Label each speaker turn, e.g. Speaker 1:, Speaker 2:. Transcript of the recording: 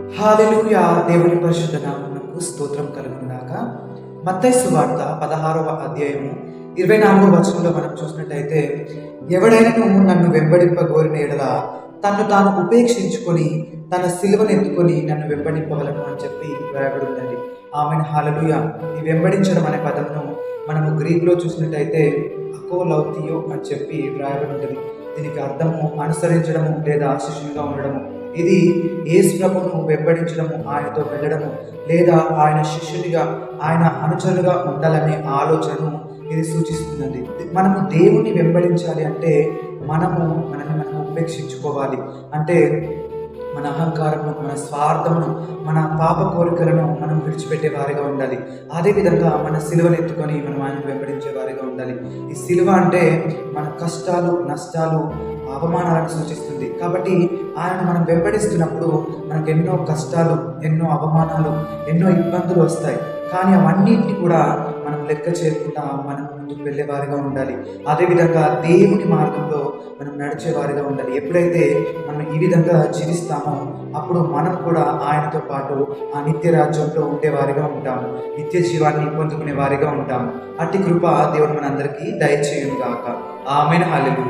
Speaker 1: Hallelujah దేవుని పరిశుద్ధ నామమునకు స్తోత్రం కలుగునాక మత్తైసు వార్త పదహారవ అధ్యాయము ఇరవై నాలుగవ వచనంలో మనం చూసినట్టయితే ఎవడైనను నన్ను వెంబడింపగోరిన ఎడల తను తాను ఉపేక్షించుకొని తన సిలువను ఎత్తుకొని నన్ను వెంబడింపగలను అని చెప్పి వ్రాయబడి ఉన్నది ఆమెను హాలలుయ. ఈ వెంబడించడం అనే పదమును మనము గ్రీక్లో చూసినట్టయితే అకోలౌతియో అని చెప్పి వ్రాయబడి ఉంటుంది దీనికి అర్థము అనుసరించడము లేదా శిష్యులుగా ఉండడము. ఇది యేసు ప్రభును వెంబడించడము ఆయనతో వెళ్ళడము లేదా ఆయన శిష్యునిగా ఆయన అనుచరుగా ఉండాలనే ఆలోచనను ఇది సూచిస్తుందండి. మనము దేవుని వెంబడించాలి అంటే మనము మనల్ని మనం ఉపేక్షించుకోవాలి. అంటే మన అహంకారము మన స్వార్థమును మన పాప కోరికలను మనం విడిచిపెట్టే వారిగా ఉండాలి. అదేవిధంగా మన సిలువను ఎత్తుకొని మనం ఆయన వెంబడించే వారిగా ఉండాలి. ఈ సిలువ అంటే మన కష్టాలు నష్టాలు అవమానాలను సూచిస్తుంది. కాబట్టి ఆయన మనం వెంబడిస్తున్నప్పుడు మనకు ఎన్నో కష్టాలు ఎన్నో అవమానాలు ఎన్నో ఇబ్బందులు వస్తాయి. కానీ అవన్నింటినీ కూడా మనం లెక్క చేయకుండా మనం ముందుకు వెళ్ళేవారిగా ఉండాలి. అదేవిధంగా దేవుని మార్గంలో మనం నడిచేవారిగా ఉండాలి. ఎప్పుడైతే మనం ఈ విధంగా జీవిస్తామో అప్పుడు మనం కూడా ఆయనతో పాటు ఆ నిత్య రాజ్యంలో ఉండే వారిగా ఉంటాము. నిత్య జీవాన్ని పొందుకునే వారిగా ఉంటాము. అట్టి కృప దేవుడు మనందరికీ దయచేయును గాక ఆమెను. హాలెలూయా